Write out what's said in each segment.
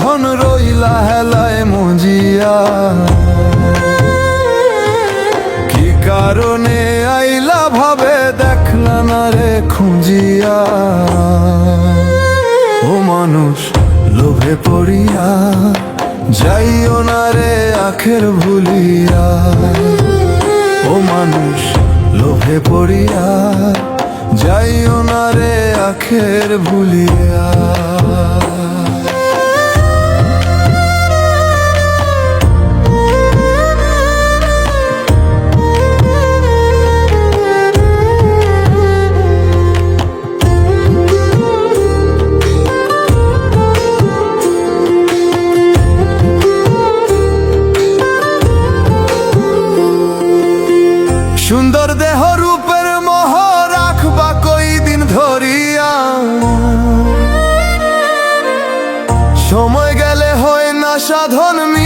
ধন রইলা হেলায় মজিয়া। কি কারণে আইলা ভাবে দেখলা না রে খুঁজিয়া? ও মানুষ, লোভে পড়িয়া, যাইও না রে আখের ভুলিয়া। ও মানুষ, লোভে পড়িয়া, যাইও না রে আখের ভুলিয়া। সুন্দর দেহ রূপের মোহ রাখবা কই দিন ধরিয়া। সময় গেলে হয় না সাধন মিছে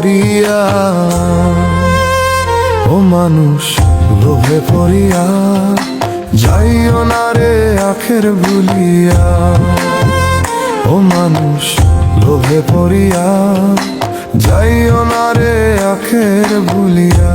গরিয়া ও মানুষ, লোভে পড়িয়া, যাইও না রে আখের ভুলিয়া ও মানুষ, লোভে পড়িয়া, যাইও না রে আখের ভুলিয়া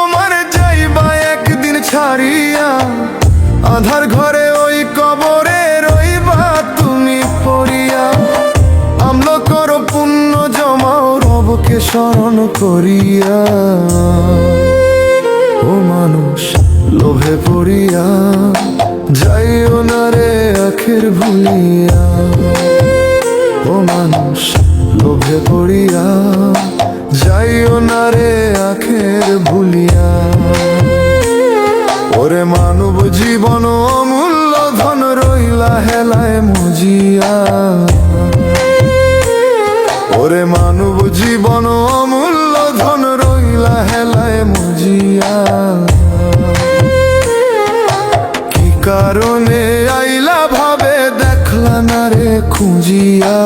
স্মরণ করিয়া, ও মানুষ, লোভে পড়িয়া, যাইও না রে আখের ভুলিয়া। ও মানুষ, লোভে পড়িয়া, যাইও না রে আখের ভুলিয়া। ওরে মানব জীবন অমূল্য ধন রইলা হেলায় মজিয়া। ওরে মানব জীবন অমূল্য ধন রইলা হেলায় মুজিয়া। কি কারণে আইলা ভাবে দেখলা না রে খুঁজিয়া?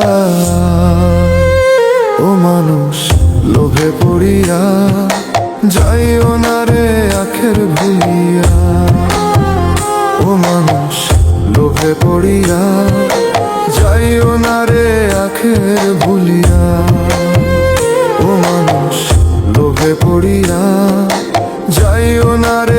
ও মানুষ, লোভে পড়িয়া যাইও না রে আখের ভুলিয়া। ও মানুষ, লোভে পড়িয়া যাইও না রে আখের ভুলিয়া। পড়িয়া যাইও না রে